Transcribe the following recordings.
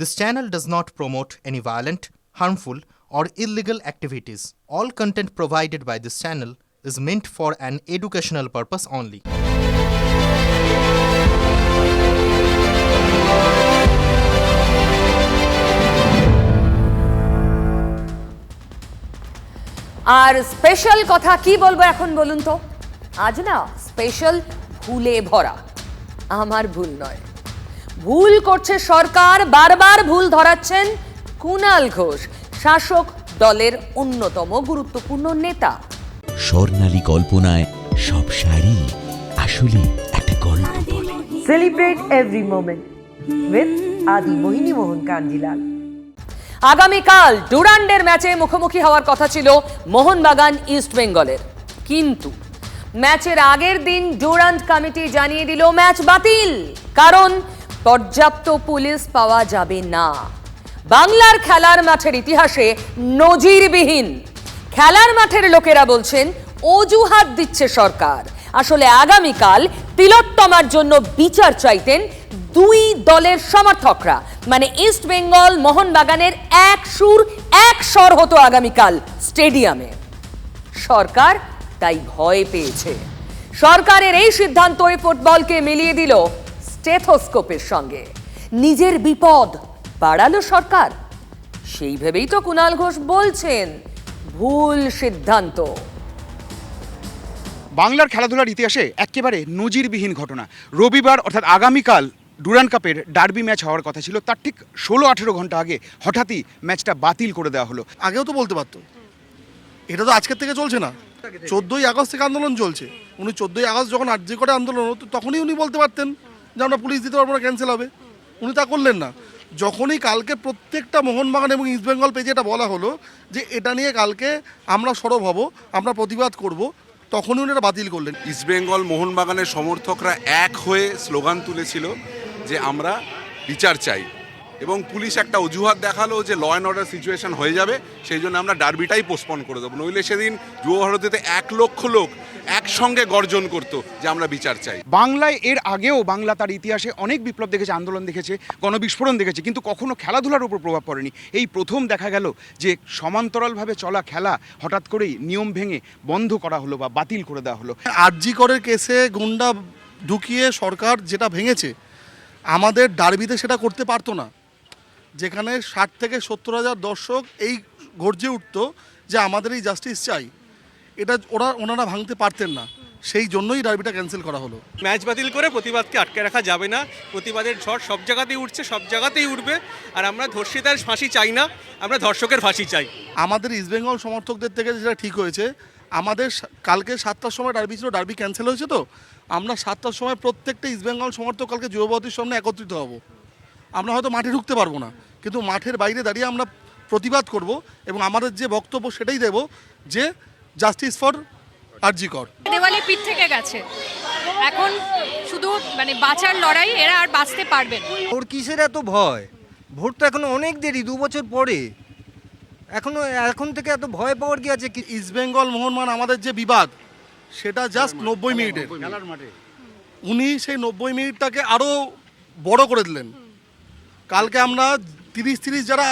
This channel does not promote any violent, harmful, or illegal activities. All content provided by this channel is meant for an educational purpose only. আর special কথা কি বলব এখন বলুন তো আজ না স্পেশাল ভুলে ভরা আমার ভুল নয় ভুল করছে সরকার বারবার ভুল ধরাচ্ছেন কুনাল ঘোষ শাসক দলের অন্যতম গুরুত্বপূর্ণ নেতা। স্বর্ণালী কল্পনায় সব শাড়ি আসলে একটা গল্প বলে। Celebrate every moment with Adi Mohini Mohan Kanjilal. আগামীকাল ডুরান্ডের ম্যাচে মুখোমুখি হওয়ার কথা ছিল মোহনবাগান ইস্ট বেঙ্গলের। কিন্তু ম্যাচের আগের দিন ডুরান্ড কমিটি জানিয়ে দিল ম্যাচ বাতিল। কারণ পর্যাপ্ত পুলিশ পাওয়া যাবে না। বাংলার খেলার মাঠের ইতিহাসে নজিরবিহীন। খেলার মাঠের লোকেরা বলছেন, অজুহাত দিচ্ছে সরকার। আসলে আগামীকাল তিলোত্তমার জন্য বিচার চাইতেন দুই দলের সমর্থকরা। মানে ইস্ট বেঙ্গল মোহনবাগানের এক সুর, এক স্বর হতো আগামীকাল স্টেডিয়ামে। সরকার তাই ভয় পেয়েছে। সরকারের এই সিদ্ধান্তই ফুটবলকে মিলিয়ে দিল স্টেথোস্কোপের সঙ্গে। নিজের বিপদ বাড়ালো সরকার। সেই ভেবেই তো কুণাল ঘোষ বলছেন ভুল সিদ্ধান্ত। বাংলার খেলাধুলার ইতিহাসে একেবারে নজিরবিহীন ঘটনা। রবিবার অর্থাৎ আগামীকাল ডুরান কাপের ডার্বি ম্যাচ হওয়ার কথা ছিল। তার ঠিক ষোলো আঠেরো ঘণ্টা আগে হঠাৎই ম্যাচটা বাতিল করে দেওয়া হলো। আগেও তো বলতে পারতো। এটা তো আজকের থেকে চলছে না। চোদ্দোই আগস্ট থেকে আন্দোলন চলছে। উনি চোদ্দোই আগস্ট যখন আর্জি করে আন্দোলন হতো তখনই উনি বলতে পারতেন যে আমরা পুলিশ দিতে পারব না ক্যান্সেল হবে। উনি তা করলেন না। যখনই কালকে প্রত্যেকটা মোহনবাগান এবং ইস্টবেঙ্গল পেজে এটা বলা হলো যে এটা নিয়ে কালকে আমরা সরব হব, আমরা প্রতিবাদ করব, তখনই উনি এটা বাতিল করলেন। ইস্টবেঙ্গল মোহনবাগানের সমর্থকরা এক হয়ে স্লোগান তুলেছিল যে আমরা বিচার চাই। এবং পুলিশ একটা অজুহাত দেখাল যে ল অ্যান্ড অর্ডার সিচুয়েশন হয়ে যাবে সেই জন্য আমরা ডার্বিটাই পোস্টপন করে দেবো। নইলে সেদিন যুব ভারতীতে এক লক্ষ লোক একসঙ্গে গর্জন করতো যে আমরা বিচার চাই। বাংলায় এর আগেও বাংলা তার ইতিহাসে অনেক বিপ্লব দেখেছে আন্দোলন দেখেছে গণবিস্ফোরণ দেখেছে কিন্তু কখনো খেলাধুলার উপর প্রভাব পড়েনি। এই প্রথম দেখা গেল যে সমান্তরালভাবে চলা খেলা হঠাৎ করেই নিয়ম ভেঙে বন্ধ করা হলো বা বাতিল করে দেওয়া হলো। আরজি করের কেসে গুন্ডা ঢুকিয়ে সরকার যেটা ভেঙেছে আমাদের ডার্বিতে সেটা করতে পারতো না। যেখানে ষাট থেকে সত্তর হাজার দর্শক এই গর্জে উঠতো যে আমাদের এই জাস্টিস চাই। এটা ওরা ওনারা ভাঙতে পারতেন না। সেই জন্যই ডার্বিটা ক্যান্সেল করা হলো। ম্যাচ বাতিল করে প্রতিবাদকে আটকে রাখা যাবে না। প্রতিবাদের ঝড় সব জায়গাতেই উঠছে সব জায়গাতেই উঠবে। আর আমরা ধর্ষিতার ফাঁসি চাই না আমরা ধর্ষকের ফাঁসি চাই। আমাদের ইস্টবেঙ্গল সমর্থকদের থেকে যেটা ঠিক হয়েছে আমাদের কালকে সাতটার সময় ডার্বি ছিল ডার্বি ক্যান্সেল হয়েছে তো? আমরা সাতটার সময় প্রত্যেকটা ইস্টবেঙ্গল সমর্থক কালকে যুবভারতীর সামনে একত্রিত হব। আমরা হয়তো মাঠে ঢুকতে পারব না। কিন্তু মাঠের বাইরে দাঁড়িয়ে আমরা প্রতিবাদ করব এবং আমাদের যে বক্তব্য সেটাই দেব যে জাস্টিস ফর আরজি কর। দেওয়ালে পিঠ থেকে গেছে। এখন শুধু মানে বাঁচার লড়াই এরা আর বাঁচতে পারবে না। ওর কিসের এত ভয়? ভোট তো এখনও অনেক দেরি দু বছর পরে। এখনও এখন থেকে এত ভয় পাওয়ার কি আছে? কি ইস্টবেঙ্গল মোহনমান আমাদের যে বিবাদ সেটা জাস্ট নব্বই মিনিটের। উনি সেই নব্বই মিনিটটাকে আরও বড় করে দিলেন। কালকে আমরা তিরিশ তিরিশ যারা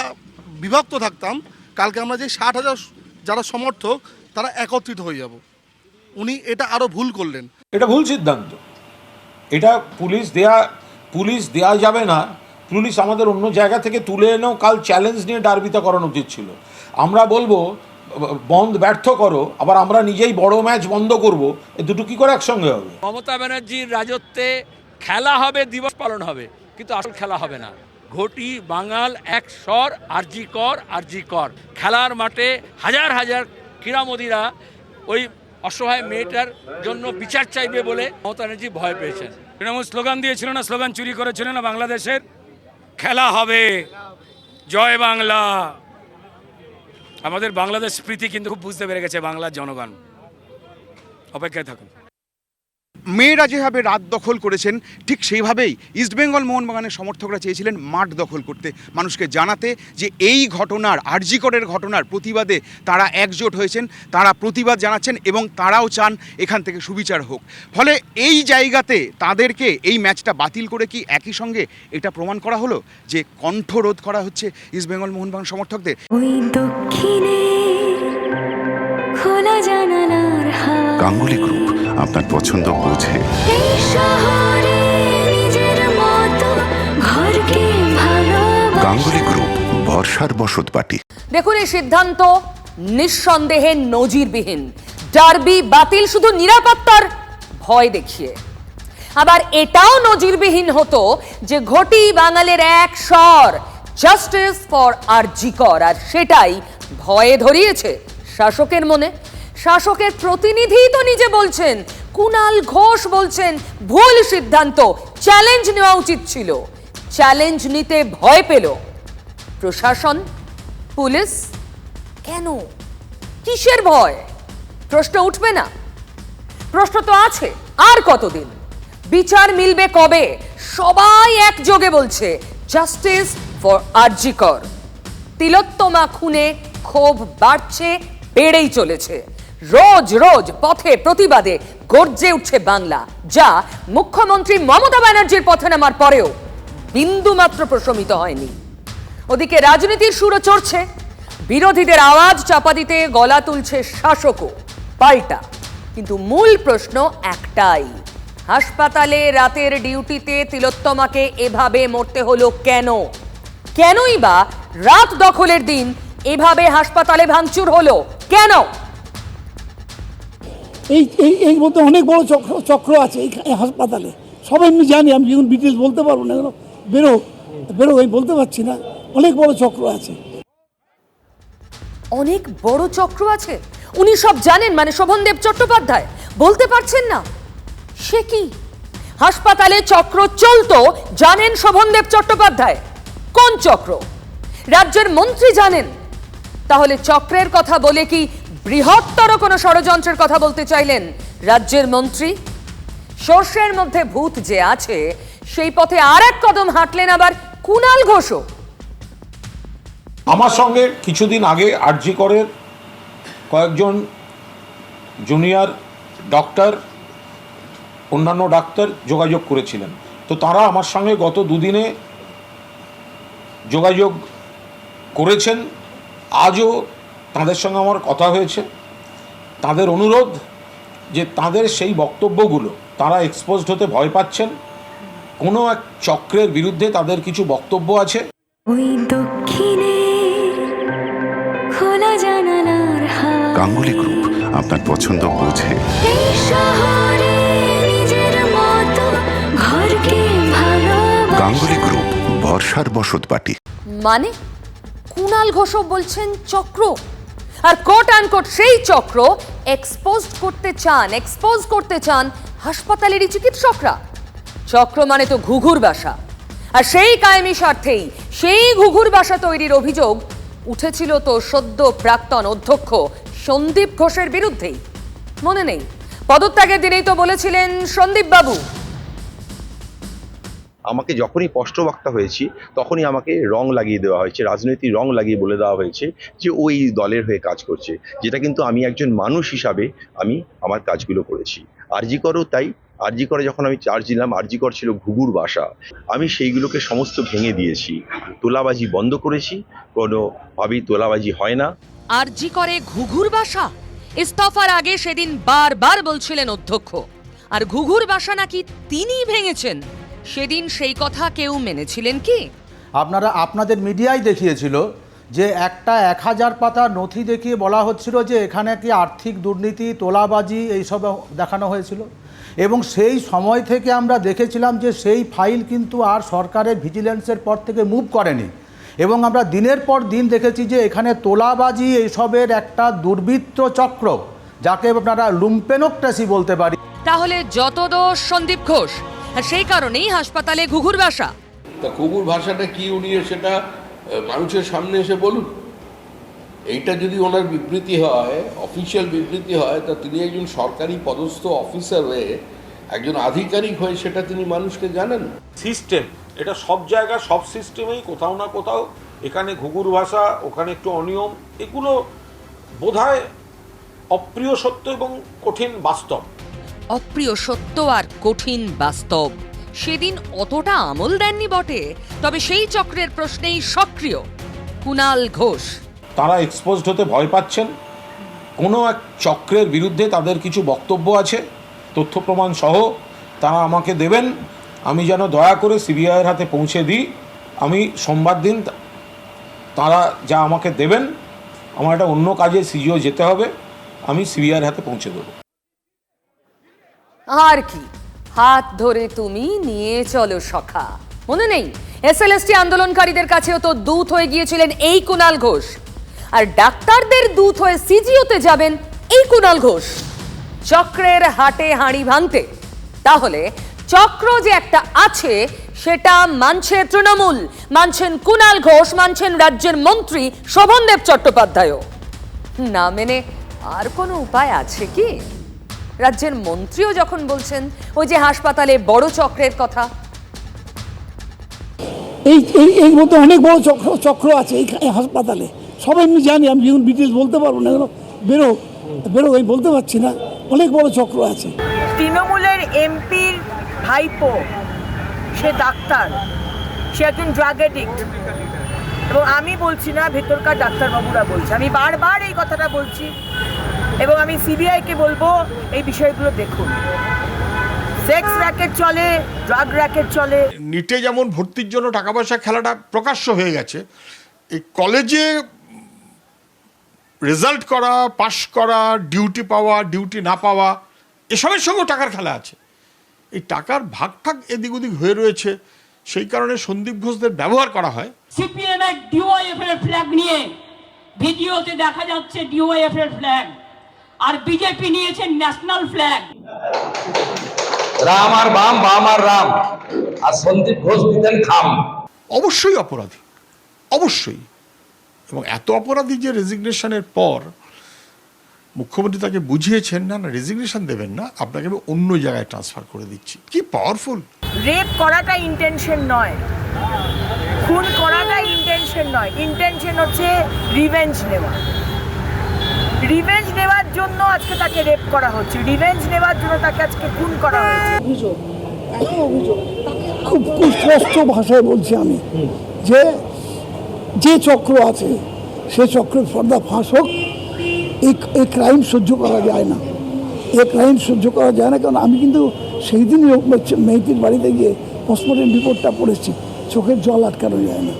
বিভক্ত থাকতাম কালকে আমরা যে ষাট হাজার যারা সমর্থক তারা একত্রিত হয়ে যাব। উনি এটা আরও ভুল করলেন। এটা ভুল সিদ্ধান্ত। এটা পুলিশ দেয়া পুলিশ দেয়া যাবে না। পুলিশ আমাদের অন্য জায়গা থেকে তুলে এনেও কাল চ্যালেঞ্জ নিয়ে ডার্বিতা করানো উচিত ছিল। আমরা বলব বন্ধ ব্যর্থ করো আবার আমরা নিজেই বড় ম্যাচ বন্ধ করব এ দুটো কি করে একসঙ্গে হবে? মমতা ব্যানার্জির রাজত্বে খেলা হবে দিবস পালন হবে কিন্তু আসল খেলা হবে না। ঘটি বাঙাল এক স্বর, আরজি কর আরজি কর। খেলার মাঠে হাজার হাজার ক্রীড়ামোদীরা ওই অসহায় মেয়েটার জন্য বিচার চাইবে বলে মমতা ব্যানার্জি ভয় পেয়েছেন। তৃণমূল স্লোগান দিয়েছিল না, স্লোগান চুরি করেছিল না বাংলাদেশের? খেলা হবে। জয় বাংলা। আমাদের বাংলাদেশ প্রীতি কিন্তু খুব বুঝতে পেরে গেছে বাংলার জনগণ। অপেক্ষায় থাকুন। মেয়েরা যেভাবে রাত দখল করেছেন, ঠিক সেইভাবেই ইস্টবেঙ্গল মোহনবাগানের সমর্থকরা চেয়েছিলেন মাঠ দখল করতে। মানুষকে জানাতে যে এই ঘটনার, আরজিকরের ঘটনার প্রতিবাদে তারা একজোট হয়েছেন, তারা প্রতিবাদ জানাচ্ছেন এবং তারাও চান এখান থেকে সুবিচার হোক। ফলে এই জায়গাতে তাদেরকে এই ম্যাচটা বাতিল করে কি একই সঙ্গে এটা প্রমাণ করা হলো? যে কণ্ঠরোধ করা হচ্ছে ইস্টবেঙ্গল মোহনবাগান সমর্থকদের। ওই দক্ষিণে খোলা জানালার হাওয়া। গাঙ্গুলি গ্রুপ আপনার পছন্দ বোঝে এই শহরে নিজের মতো ঘরকে ভালোবাসা। গাঙ্গুলি গ্রুপ বর্ষার বসত বাটি দেখুন এই সিদ্ধান্ত নিঃসন্দেহে নজিরবিহীন। ডার্বি বাতিল শুধু নিরাপত্তার ভয় দেখিয়ে। আবার এটাও নজিরবিহীন হতো যে ঘটি বাঙালির এক স্বর জাস্টিস ফর আরজিকর আর সেটাই ভয়ে ধরিয়েছে শাসকের মনে। শাসকের প্রতিনিধি তো নিজে বলছেন। কুনাল ঘোষ বলছেন, ভুল সিদ্ধান্ত চ্যালেঞ্জ নেওয়া উচিত ছিল। চ্যালেঞ্জ নিতে ভয় পেল। প্রশাসন, পুলিশ, কেন? কিসের ভয়? প্রশ্ন উঠবে না। প্রশ্ন তো আছে, আর কতদিন? বিচার মিলবে কবে? সবাই একযোগে বলছে জাস্টিস ফর আরজিকর। তিলোত্তমা খুনে ক্ষোভ বাড়ছে বেড়েই চলেছে। রোজ রোজ পথে প্রতিবাদে গর্জে উঠছে বাংলা, যা মুখ্যমন্ত্রী মমতা ব্যানার্জির পথে নামার পরেও বিন্দুমাত্র প্রশমিত হয়নি। ওদিকে রাজনীতির সুরও চড়ছে। বিরোধীদের আওয়াজ চাপা দিতে গলা তুলছে শাসকও। পাল্টা। কিন্তু মূল প্রশ্ন একটাই, হাসপাতালে রাতের ডিউটিতে তিলোত্তমাকে এভাবে মরতে হলো কেন? কেনই বা রাত দখলের দিন এভাবে হাসপাতালে ভাঙচুর হলো। কেন? এই এই এই মধ্যে অনেক বড় চক্র চক্র আছে এই হাসপাতালে। সবাই আমি জানি আমি যেমন ডিটেলস বলতে পারব না এগুলো বেরো বেরো আমি বলতে পারছি না। অনেক বড় চক্র আছে। অনেক বড় চক্র আছে? উনি সব জানেন মানে শোভনদেব চট্টোপাধ্যায়। বলতে পারছেন না। সে কি? হাসপাতালে চক্র চলতো জানেন শোভনদেব চট্টোপাধ্যায়। কোন চক্র? রাজ্যের মন্ত্রী জানেন। তাহলে চক্রের কথা বলে কি বৃহত্তর কোনো ষড়যন্ত্রের কথা বলতে চাইলেন রাজ্যের মন্ত্রী? সর্ষের মধ্যে ভূত যে আছে, সেই পথে আর এক কদম হাঁটলেন আবার কুনাল ঘোষও। আমার সঙ্গে কিছুদিন আগে আরজি করের কয়েকজন জুনিয়র ডক্টর, অন্যান্য ডাক্তার যোগাযোগ করেছিলেন। তো তারা আমার সঙ্গে গত দুদিনে যোগাযোগ করেছেন। আজও তাদের সঙ্গে আমার কথা হয়েছে। তাদের অনুরোধ যে তাদের সেই বক্তব্যগুলো তারা এক্সপোজড হতে ভয় পাচ্ছেন। কোনো এক চক্রের বিরুদ্ধে তাদের কিছু বক্তব্য আছে। ওই দক্ষিণে খোলা জানালার গাঙ্গুলি গ্রুপ আপনার পছন্দ বোঝে। এই শহরে নিজের মতো ঘরকে ভালোবাসা। গাঙ্গুলি গ্রুপ বর্ষার বসত বাটি মানে? কুনাল ঘোষও বলছেন চক্র। আর কোট কোট সেই চক্র এক্সপোজ করতে চান এক্সপোজ করতে চান হাসপাতালেরই চিকিৎসকরা। চক্র মানে তো ঘুঘুর বাসা। আর সেই কায়েমি স্বার্থেই সেই ঘুঘুর বাসা তৈরির অভিযোগ উঠেছিল তো সদ্য প্রাক্তন অধ্যক্ষ সন্দীপ ঘোষের বিরুদ্ধেই। মনে নেই। পদত্যাগের দিনেই তো বলেছিলেন সন্দীপ বাবু আমাকে যখনই স্পষ্টবক্তা হয়েছি, তখনই আমাকে রং লাগিয়ে দেওয়া হয়েছে, রাজনৈতিক রং লাগিয়ে বলে দেওয়া হয়েছে যে ওই দলের হয়ে কাজ করছে। যেটা কিন্তু আমি একজন মানুষ হিসাবে আমি আমার কাজগুলো করেছি। আরজি করও তাই। আরজি করে যখন আমি চার্জ দিলাম, আরজি কর ছিল ঘুঘুর বাসা। আমি সেইগুলোকে সমস্ত ভেঙে দিয়েছি। তোলাবাজি বন্ধ করেছি। কোনোভাবেই তোলাবাজি হয় না। আর জি করে ঘুঘুর বাসা? ইস্তফার আগে সেদিন বারবার বলছিলেন অধ্যক্ষ। আর ঘুঘুর বাসা নাকি তিনিই ভেঙেছেন। সেদিন সেই কথা কেউ মেনেছিলেন কি? আপনারা আপনাদের মিডিয়ায় দেখিয়েছিল যে একটা এক হাজার পাতা নথি দেখিয়ে বলা হচ্ছিল যে এখানে কি আর্থিক দুর্নীতি তোলাবাজি এইসব দেখানো হয়েছিল। এবং সেই সময় থেকে আমরা দেখেছিলাম যে সেই ফাইল কিন্তু আর সরকারের ভিজিলেন্সের পর থেকে মুভ করেনি। এবং আমরা দিনের পর দিন দেখেছি যে এখানে তোলাবাজি এইসবের একটা দুর্বৃত্ত চক্র যাকে আপনারা লুম্পেনোক্টাসি বলতে পারি। তাহলে যত দোষ সন্দীপ ঘোষ আর সেই কারণেই হাসপাতালে ঘুঘুর ভাষা তা ঘুঘুর ভাষাটা কি উনি সেটা মানুষের সামনে এসে বলুন। এইটা যদি ওনার বিবৃতি হয় অফিসিয়াল বিবৃতি হয় তা তিনি একজন সরকারি পদস্থ অফিসার হয়ে একজন আধিকারিক হয়ে সেটা তিনি মানুষকে জানেন? সিস্টেম। এটা সব জায়গায় সব সিস্টেমেই কোথাও না কোথাও এখানে ঘুঘুর ভাষা ওখানে একটু অনিয়ম এগুলো বোধহয় অপ্রিয় সত্য এবং কঠিন বাস্তব। অপ্রিয় সত্য আর কঠিন বাস্তব। সেদিন অতটা আমল দেননি বটে, তবে সেই চক্রের প্রশ্নেই সক্রিয় কুনাল ঘোষ। তারা এক্সপোজড হতে ভয় পাচ্ছেন। কোনো এক চক্রের বিরুদ্ধে তাদের কিছু বক্তব্য আছে, তথ্য প্রমাণ সহ তারা আমাকে দেবেন। আমি যেন দয়া করে সিবিআইয়ের হাতে পৌঁছে দিই। আমি সোমবার দিন তারা যা আমাকে দেবেন, আমার একটা অন্য কাজে সিজিও যেতে হবে। আমি সিবিআইয়ের হাতে পৌঁছে দেবো। আর কি? হাত ধরে তুমি নিয়ে চলো সখা। মনে নেই? এসএলএসটি আন্দোলনকারীদের কাছেও তো দূত হয়ে গিয়েছিলেন এই কুনাল ঘোষ। আর ডাক্তারদের দূত হয়ে সিজিওতে যাবেন এই কুনাল ঘোষ। চক্রের হাটে হাঁড়ি ভাঙতে। তাহলে চক্র যে একটা আছে, সেটা মানছে তৃণমূল, মানছেন কুনাল ঘোষ, মানছেন রাজ্যের মন্ত্রী শোভনদেব চট্টোপাধ্যায়ও। না মেনে আর কোনো উপায় আছে কি? রাজ্যের মন্ত্রীও যখন বলছেন ওই যে হাসপাতালে বড় চক্রের কথা। এই এই এই মতো অনেক বড় চক্র চক্র আছে এই হাসপাতালে। সবাই আমি জানি আমি যেমন ডিটেলস বলতে পারব না বেরো বেরো আমি বলতে পারছি না। অনেক বড় চক্র আছে। তৃণমূলের এমপির ভাইপো সে ডাক্তার সে একজন ড্রাগ এডিক্ট এবং আমি বলছি না ভেতরকার ডাক্তারবাবুরা বলছে। আমি বারবার এই কথাটা বলছি। এবং আমি সিবিআইকে বলব এই বিষয়গুলো দেখুন। সেক্স র্যাকেট চলে ড্রাগ র্যাকেট চলে। নিটে যেমন ভর্তির জন্য টাকা পয়সা খেলাটা প্রকাশ্য হয়ে গেছে এই কলেজে রেজাল্ট করা পাশ করা ডিউটি পাওয়া ডিউটি না পাওয়া এসবের সঙ্গেও টাকার খেলা আছে। এই টাকার ভাগ ঠাক এদিক ওদিক হয়ে রয়েছে সেই কারণে সন্দীপ ঘোষদের ব্যবহার করা হয়। সিপিএম এর ডিওয়াইএফ এর ফ্ল্যাগ নিয়ে ভিডিওতে দেখা যাচ্ছে ডিওয়াইএফ এর ফ্ল্যাগ আর বিজেপি নিয়েছে ন্যাশনাল ফ্ল্যাগ রাম আর বাম বাম আর রাম। আর সন্দীপ ঘোষ দিতেন খাম। অবশ্যই অপরাধী। অবশ্যই। এবং এত অপরাধী যে রেজিগনেশনের পর মুখ্যমন্ত্রী তাকে বুঝিয়েছেন না না রেজিগনেশন দেবেন না আপনাকে আমি অন্য জায়গায় ট্রান্সফার করে দিচ্ছি। কি পাওয়ারফুল রেপ করাটা ইন্টেনশন নয়। খুন করাটা ইন্টেনশন নয়। ইন্টেনশন হচ্ছে রিভেঞ্জ নেওয়া। রিভেঞ্জ নেওয়ার জন্য আজকে তাকে রেপ করা হচ্ছে। রিভেঞ্জ নেওয়ার জন্য তাকে আজকে খুন করা হয়েছে। অভিযোগ খুব স্পষ্ট ভাষায় বলছি আমি যে যে চক্র আছে, সে চক্রের পর্দা ফাঁস হোক এই ক্রাইম সহ্য করা যায় না। এই ক্রাইম সহ্য করা যায় না, কারণ আমি কিন্তু সেই দিনই মেয়েটির বাড়িতে গিয়ে পোস্টমর্টম রিপোর্টটা পড়েছি চোখের জল আটকানো যায় না।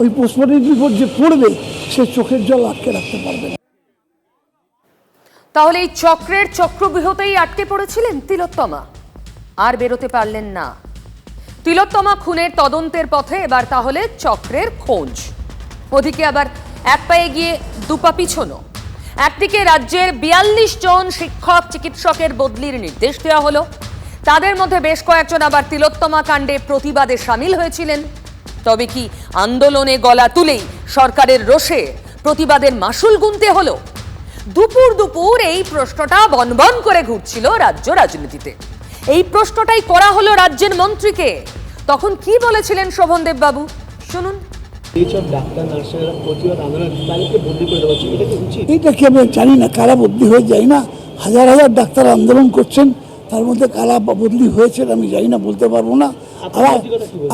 ওই পোস্টমর্টম রিপোর্ট যে পড়বে, সে চোখের জল আটকে রাখতে পারবে না। তাহলে এই চক্রের চক্রবৃহতেই আটকে পড়েছিলেন তিলোত্তমা। আর বেরোতে পারলেন না। তিলোত্তমা খুনের তদন্তের পথে এবার তাহলে চক্রের খোঁজ। ওদিকে আবার এক পায়ে গিয়ে দুপা পিছনো। একদিকে রাজ্যের বিয়াল্লিশ জন শিক্ষক, চিকিৎসকের বদলির নির্দেশ দেওয়া হলো। তাদের মধ্যে বেশ কয়েকজন আবার তিলোত্তমা কাণ্ডে প্রতিবাদে সামিল হয়েছিলেন। তবে কি আন্দোলনে গলা তুলেই সরকারের রোষে প্রতিবাদের মাসুল গুনতে হলো? দুপুর দুপুর এই প্রশ্নটা বনবন করে ঘুরছিল রাজ্য রাজনীতিতে। এই প্রশ্নটাই করা হলো রাজ্যের মন্ত্রীকে। তখন কি বলেছিলেন শোভনদেব বাবু? শুনুন। এটা কি উচিত? এটা কি আমি জানি না কারা বদলি হয়ে যায় না? হাজার হাজার ডাক্তার আন্দোলন করছেন তার মধ্যে কারা বদলি হয়েছে আমি জানি না বলতে পারব না। আবার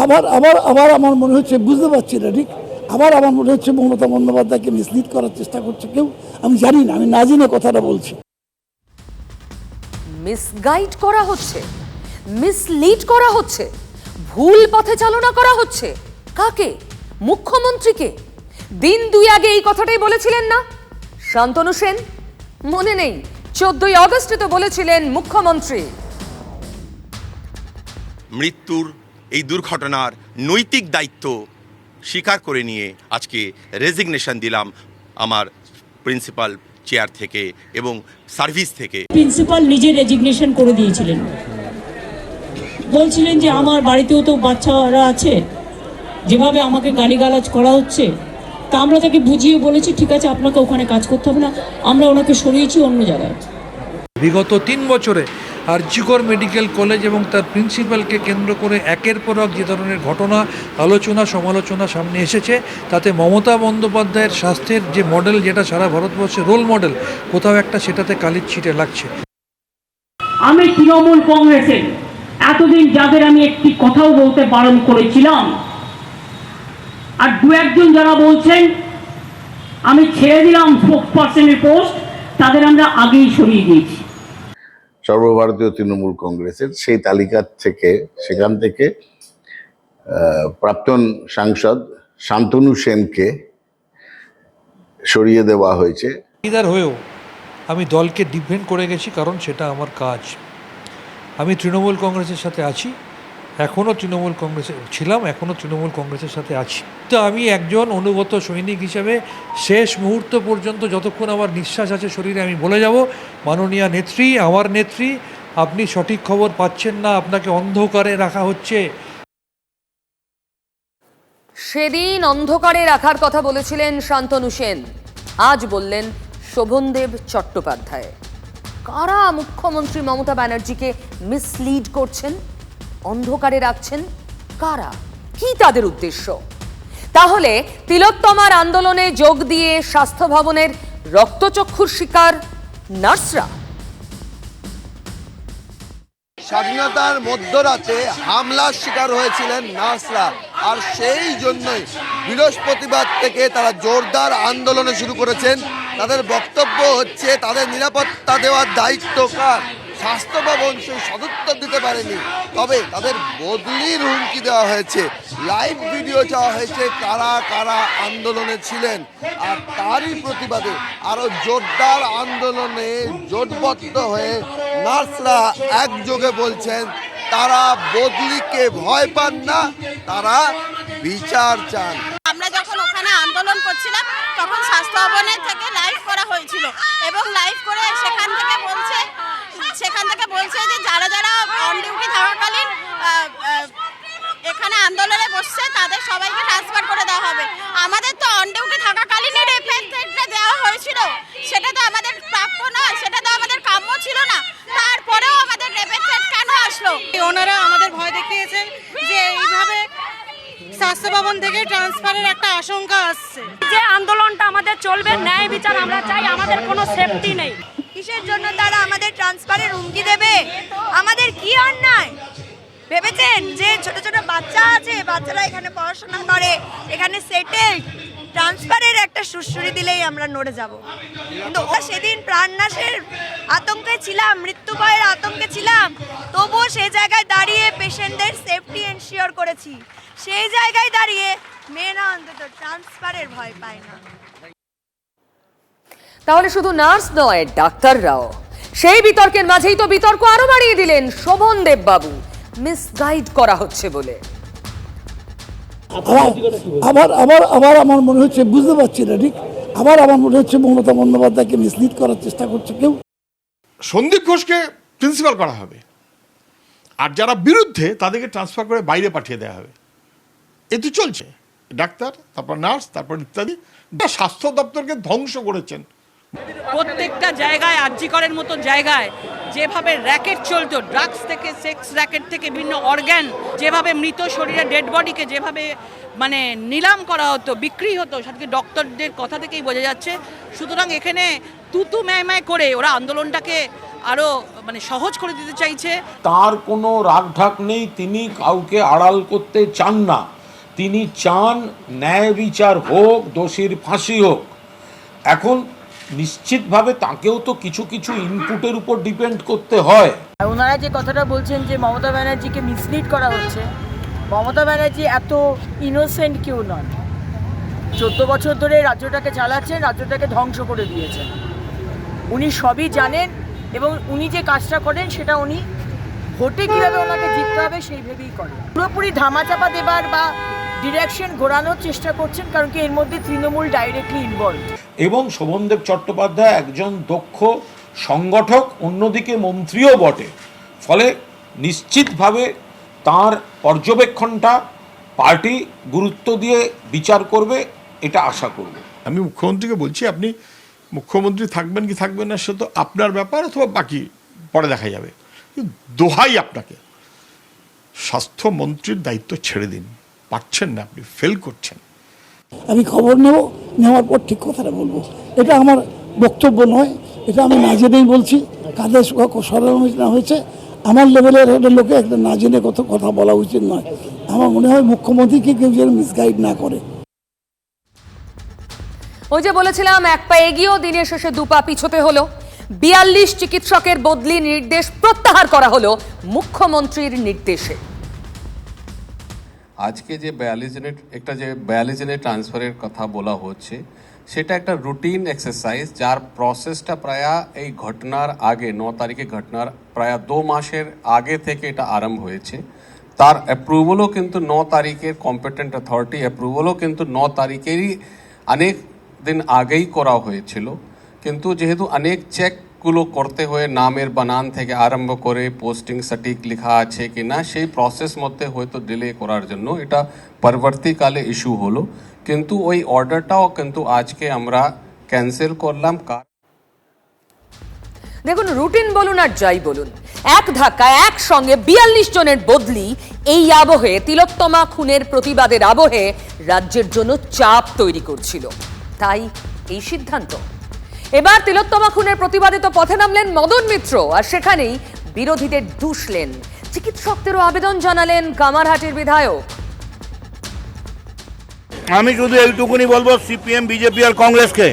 আবার আবার আবার আমার মনে হচ্ছে বুঝতে পারছি না ঠিক? আবার আমার মনে হচ্ছে মমতা বন্দ্যোপাধ্যায়কে মিসলিড করার চেষ্টা করছে কেউ? আমি জানি না আমি না জেনে কথাটা বলছি। মিসগাইড করা হচ্ছে মিসলিড করা হচ্ছে ভুল পথে চালনা করা হচ্ছে। কাকে? মুখ্যমন্ত্রীকে? দিন দুই আগে এই কথাটাই বলেছিলেন না? শান্তনু সেন? মনে নেই চোদ্দই অগস্টে তো বলেছিলেন মুখ্যমন্ত্রী। মৃত্যুর এই দুর্ঘটনার নৈতিক দায়িত্ব স্বীকার করে নিয়ে আজকে রেজিগনেশন দিলাম আমার প্রিন্সিপাল চেয়ার থেকে এবং সার্ভিস থেকে। প্রিন্সিপাল নিজে রেজিগনেশন করে দিয়েছিলেন। বলছিলেন যে আমার বাড়িতেও তো বাচ্চারা আছে যেভাবে আমাকে গালিগালাজ করা হচ্ছে তা আমরা তাকে বুঝিয়ে বলেছি ঠিক আছে আপনাকে ওখানে কাজ করতে হবে না আমরা ওনাকে সরিয়েছি অন্য জায়গায়। বিগত তিন বছরে আরজিকর মেডিকেল কলেজ এবং তার প্রিন্সিপালকে কেন্দ্র করে একের পর এক যে ধরনের ঘটনা, আলোচনা, সমালোচনা সামনে এসেছে, তাতে মমতা বন্দ্যোপাধ্যায়ের স্বাস্থ্যের যে মডেল যেটা সারা ভারতবর্ষে রোল মডেল কোথাও একটা সেটাতে কালির ছিটে লাগছে। আমি তৃণমূল কংগ্রেসের এতদিন যাদের আমি একটি কথাও বলতে বারণ করেছিলাম, আর দু একজন যারা বলছেন, আমি ছেড়ে দিলাম পোস্ট তাদের আমরা আগেই সরিয়ে দিয়েছি। সর্বভারতীয় তৃণমূল কংগ্রেসের সেই তালিকা থেকে, সেখান থেকে প্রাক্তন সাংসদ শান্তনু সেনকে সরিয়ে দেওয়া হয়েছে। লিডার হয়েও আমি দলকে ডিফেন্ড করে গেছি, কারণ সেটা আমার কাজ। আমি তৃণমূল কংগ্রেসের সাথে আছি। এখনও তৃণমূল কংগ্রেসে ছিলাম, এখনও তৃণমূল কংগ্রেসের সাথে আছি। তো আমি একজন অনুগত সৈনিক হিসেবে শেষ মুহূর্ত পর্যন্ত যতক্ষণ আমার নিঃশ্বাস আছে শরীরে আমি বলে যাব, মাননীয় নেত্রী, আমার নেত্রী, আপনি সঠিক খবর পাচ্ছেন না, আপনাকে অন্ধকারে রাখা হচ্ছে। সেদিন অন্ধকারে রাখার কথা বলেছিলেন শান্তনু সেন। আজ বললেন শোভনদেব চট্টোপাধ্যায়। কারা মুখ্যমন্ত্রী মমতা ব্যানার্জিকে মিসলিড করছেন? অন্ধকারে রাখছেন কারা? কি তাদের উদ্দেশ্য? তাহলে তিলোত্তমার আন্দোলনে যোগ দিয়ে স্বাস্থ্য ভবনের রক্তচক্ষুর শিকার নার্সরা। স্বাধীনতার মধ্যরাতে হামলার শিকার হয়েছিলেন নার্সরা, আর সেই জন্যই বৃহস্পতিবার থেকে তারা জোরদার আন্দোলনে শুরু করেছেন। তাদের বক্তব্য হচ্ছে, তাদের নিরাপত্তা দেওয়ার দায়িত্ব কার? স্বাস্থ্য ভবন সেই সদুত্তর দিতে পারেনি। তবে তাদের বদলির হুমকি দেওয়া হয়েছে। লাইভ ভিডিও চাওয়া হয়েছে কারা কারা আন্দোলনে ছিলেন। আর তারই প্রতিবাদে আরও জোরদার আন্দোলনে জোটবদ্ধ হয়ে নার্সরা একযোগে বলছেন, তারা বদলিকে ভয় পান না, তারা বিচার চান। আমরা যখন ওখানে আন্দোলন করছিলাম, তখন স্বাস্থ্য ভবনের থেকে লাইভ করা হয়েছিল এবং লাইভ করে সেখান থেকে বলছে সেখান থেকে বলছে যে যারা যারা অন ডিউটি থাকাকালীন এখানে আন্দোলনে বসছে তাদের সবাইকে ট্রান্সফার করে দেওয়া হবে। আমাদের তো অন ডিউটি থাকাকালীনই রেফারেন্সটা দেওয়া হয়েছিল। সেটা তো আমাদের প্রাপ্য নয় সেটা তো আমাদের কাম্য ছিল না। তারপরেও আমাদের রেফারেন্স কেন আসলো? ওনারা আমাদের ভয় দেখিয়েছেন যে এইভাবে স্বাস্থ্য ভবন থেকে ট্রান্সফারের একটা আশঙ্কা আসছে। যে আন্দোলনটা আমাদের চলবে ন্যায় বিচার আমরা চাই আমাদের কোনো সেফটি নেই। কিসের জন্য তারা আমাদের ট্রান্সফারের হুমকি দেবে? আমাদের কি অন্যায়? ভেবেছেন যে ছোট ছোট বাচ্চা আছে, বাচ্চারা এখানে পড়াশোনা করে, এখানে সেটেল ট্রান্সফারের একটা সুশ্রুরি দিলেই আমরা নড়ে যাব। কিন্তু ও সেদিন প্রাণনাশের আতঙ্কে ছিলাম, মৃত্যু ভয়ের আতঙ্কে ছিলাম। তবুও সেই জায়গায় দাঁড়িয়ে পেশেন্টদের সেফটি এনশিওর করেছি। সেই জায়গায় দাঁড়িয়ে মেয়েরা অন্তত ট্রান্সফারের ভয় পায় না। তাহলে শুধু নার্স নয় ডাক্তাররাও। সেই বিতর্কের মাঝেই তো বিতর্ক আরও বাড়িয়ে দিলেন শোভন দেববাবু। মিসগাইড করা হচ্ছে বলে। আবার আবার আবার আমার মনে হচ্ছে বুঝতে পারছি না ঠিক? আবার আমার মনে হচ্ছে মমতা বন্দ্যোপাধ্যায়কে মিসলিড করার চেষ্টা করছে কেউ। সন্দীপ ঘোষকে প্রিন্সিপাল করা হবে। আর যারা বিরুদ্ধে তাদেরকে ট্রান্সফার করে বাইরে পাঠিয়ে দেওয়া হবে। এ তো চলছে। ডাক্তার তারপর নার্স তারপর ইত্যাদি। স্বাস্থ্য দপ্তরকে ধ্বংস করেছেন। প্রত্যেকটা জায়গায় আর্যিকরের মতো জায়গায় যেভাবে র্যাকেট চলতো ড্রাগস থেকে সেক্স র্যাকেট থেকে বিভিন্ন অর্গ্যান যেভাবে মৃত শরীরে ডেড বডিকে যেভাবে মানে নিলাম করা হতো, বিক্রি হতো, সেটাকে ডক্টরদের কথা থেকেই বোঝা যাচ্ছে। সুতরাং এখানে তুতু ম্যায় করে ওরা আন্দোলনটাকে আরও মানে সহজ করে দিতে চাইছে। তার কোনো রাগঢাক নেই, তিনি কাউকে আড়াল করতে চান না। তিনি চান ন্যায় বিচার হোক, দোষীর ফাঁসি হোক। এখন নিশ্চিতভাবে তাকেও তো কিছু কিছু ইনপুটের উপর ডিপেন্ড করতে হয়। ওনারা যে কথাটা বলছেন যে মমতা ব্যানার্জিকে মিসলিড করা হচ্ছে, মমতা ব্যানার্জি এত ইনোসেন্ট কেউ নন। চোদ্দ বছর ধরে রাজ্যটাকে চালাচ্ছেন, রাজ্যটাকে ধ্বংস করে দিয়েছেন। উনি সবই জানেন এবং উনি যে কাজটা করেন, সেটা উনি ভোটে কীভাবে ওনাকে জিততে হবে, সেই ভেবেই করেন। পুরোপুরি ধামাচাপা দেবার বা ডিরেকশন ঘোরানোর চেষ্টা করছেন, কারণ কি এর মধ্যে তৃণমূল ডাইরেক্টলি ইনভলভ এবং শোভনদেব চট্টোপাধ্যায় একজন দক্ষ সংগঠক অন্যদিকে মন্ত্রীও বটে। ফলে নিশ্চিতভাবে তার পর্যবেক্ষণটা পার্টি গুরুত্ব দিয়ে বিচার করবে এটা আশা করব। আমি মুখ্যমন্ত্রীকে বলছি আপনি মুখ্যমন্ত্রী থাকবেন কি থাকবেন না সে তো আপনার ব্যাপার অথবা বাকি পরে দেখা যাবে। দোহাই আপনাকে। স্বাস্থ্যমন্ত্রীর দায়িত্ব ছেড়ে দিন। পারছেন না আপনি ফেল করছেন। আমি খবর নেব? নেওয়ার পর ঠিক কথাটা বলব। এটা আমার বক্তব্য নয়, এটা আমি না জেনেই বলছি। কাদের সরানো হয়েছে আমার লেভেলের একটা লোকে একটা না জেনে কত কথা বলা উচিত নয়। আমার মনে হয় মুখ্যমন্ত্রীকে কেউ যেন মিসগাইড না করে। ওই যে বলেছিলাম, এক পা এগিয়েও দিনের শেষে দু পা পিছোতে হলো। বিয়াল্লিশ চিকিৎসকের বদলি নির্দেশ প্রত্যাহার করা হলো মুখ্যমন্ত্রীর নির্দেশে। আজকে যে বিয়াল্লিশ জনের একটা যে বিয়াল্লিশ জনের ট্রান্সফারের কথা বলা হচ্ছে, সেটা একটা রুটিন এক্সারসাইজ যার প্রসেসটা প্রায় এই ঘটনার আগে, ন তারিখে ঘটনার প্রায় দু মাসের আগে থেকে এটা আরম্ভ হয়েছে। তার অ্যাপ্রুভালও কিন্তু ন তারিখের কম্পিটেন্ট অথরিটি অ্যাপ্রুভালও কিন্তু ন তারিখেরই অনেক দিন আগেই করা হয়েছিল। কিন্তু যেহেতু অনেক চেকগুলো করতে হয়ে নামের বানান থেকে আরম্ভ করে পোস্টিং সঠিক লেখা আছে কি না, সেই প্রসেস মধ্যে হয়তো ডিলে করার জন্য এটা পরবর্তীকালে ইস্যু হলো। কিন্তু ওই অর্ডারটাও কিন্তু আজকে আমরা ক্যান্সেল করলাম কারণ দেখুন রুটিন বলুন আর যাই বলুন। এক ধাক্কায় একসঙ্গে বিয়াল্লিশ জনের বদলি এই আবহে, তিলোত্তমা খুনের প্রতিবাদের আবহে রাজ্যের জন্য চাপ তৈরি করছিল। তাই এই সিদ্ধান্ত। এবার তিলোত্তমা খুনের প্রতিবাদে তো পথে নামলেন মদন মিত্র, আর সেখানেই বিরোধীদের দুষলেন চিকিৎসকদেরও আবেদন জানালেন কামারহাটির বিধায়ক। আমি শুধু এইটুকুনি বলব, সিপিএম, বিজেপি আর কংগ্রেসকে।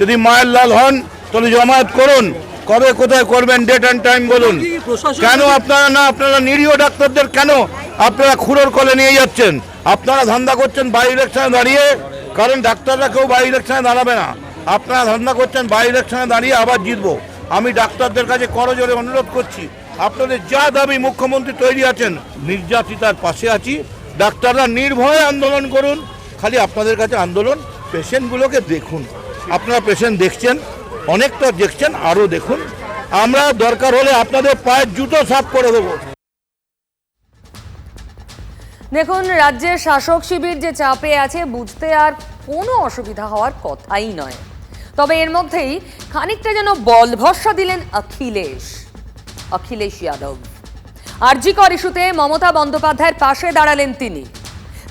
যদি মায়ের লাল হন, তাহলে জমায়েত করুন। কবে কোথায় করবেন ডেট অ্যান্ড টাইম বলুন। কেন আপনারা না, আপনারা নিরীহ ডাক্তারদের কেন আপনারা খুঁড়োর কলে নিয়ে যাচ্ছেন? আপনারা ধান্দা করছেন বাই ইলেকশনে দাঁড়িয়ে, কারণ ডাক্তাররা কেউ বাই ইলেকশনে দাঁড়াবে না। আপনারা ধান্দা করছেন বাই ইলেকশনে দাঁড়িয়ে আবার জিতবো। আমি ডাক্তারদের কাছে করজোরে অনুরোধ করছি, আপনাদের যা দাবি মুখ্যমন্ত্রী তৈরি আছেন, নির্যাতিতার পাশে আছি। ডাক্তাররা নির্ভয়ে আন্দোলন করুন, খালি আপনাদের কাছে আন্দোলন, পেশেন্টগুলোকে দেখুন। আপনারা পেশেন্ট দেখছেন, অনেকটা দেখছেন, আরও দেখুন। আমরা দরকার হলে আপনাদের পায়ের জুতো সাফ করে দেবো। দেখুন, রাজ্যের শাসক শিবির যে চাপে আছে, বুঝতে আর কোনো অসুবিধা হওয়ার কথাই নয়। তবে এর মধ্যেই খানিকটা যেন বল ভরসা দিলেন অখিলেশ অখিলেশ যাদব। আরজিকর ইস্যুতে মমতা বন্দ্যোপাধ্যায়ের পাশে দাঁড়ালেন তিনি।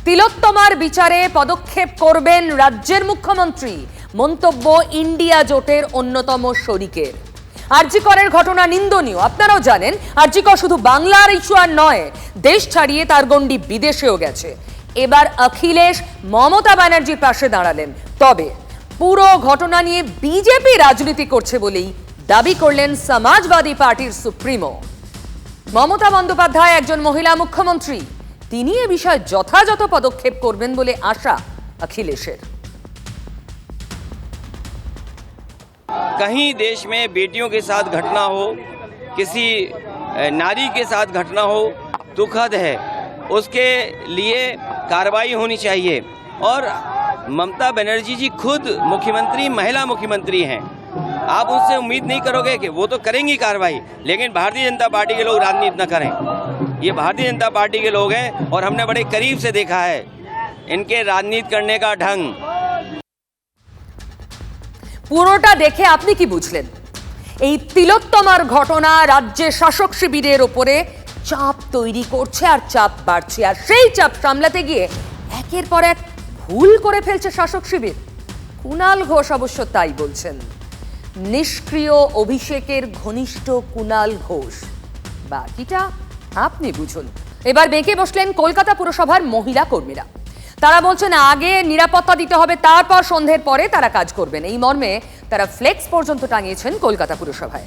তিলোত্তমার বিচারে পদক্ষেপ করবেন রাজ্যের মুখ্যমন্ত্রী, মন্তব্য ইন্ডিয়া জোটের অন্যতম শরিকের। আরজিকরের ঘটনা নিন্দনীয়, আপনারাও জানেন, আরজিকর শুধু বাংলার ইস্যু আর নয়, দেশ ছাড়িয়ে তার গণ্ডি বিদেশেও গেছে। এবার অখিলেশ মমতা ব্যানার্জির পাশে দাঁড়ালেন। তবে পুরো ঘটনা নিয়ে বিজেপি রাজনীতি করছে বলেই দাবি করলেন সমাজবাদী পার্টির সুপ্রিমো মমতা বন্দ্যোপাধ্যায় একজন মহিলা মুখ্যমন্ত্রী তিনি এ বিষয়ে যথাযথ পদক্ষেপ করবেন বলে আশা অখিলেশের कहीं देश में बेटियों के साथ घटना हो किसी नारी के साथ घटना हो दुखद है उसके लिए कार्रवाई होनी चाहिए और ममता बनर्जी जी खुद मुख्यमंत्री महिला मुख्यमंत्री हैं आप उनसे उम्मीद नहीं करोगे कि वो तो करेंगी कार्रवाई लेकिन भारतीय जनता पार्टी के लोग राजनीति न करें ये भारतीय जनता पार्टी के लोग हैं और हमने बड़े करीब से देखा है इनके राजनीति करने का ढंग পুরোটা দেখে আপনি কি বুঝলেন এই তিলোত্তমার ঘটনা রাজ্যের শাসক শিবিরের ওপরে চাপ তৈরি করছে আর চাপ বাড়ছে আর সেই চাপ সামলাতে গিয়ে একের পর এক ভুল করে ফেলছে শাসক শিবির। কুণাল ঘোষ অবশ্য তাই বলছেন। নিষ্ক্রিয় অভিষেকের ঘনিষ্ঠ কুণাল ঘোষ। বাকিটা আপনি বুঝুন। এবার বেঁকে বসলেন কলকাতা পুরসভার মহিলা কর্মীরা। তারা বলছেন, আগে নিরাপত্তা দিতে হবে, তারপর সন্ধ্যের পরে তারা কাজ করবেন। এই মর্মে তারা ফ্লেক্স পর্যন্ত টাঙিয়েছেন কলকাতা পুরসভায়।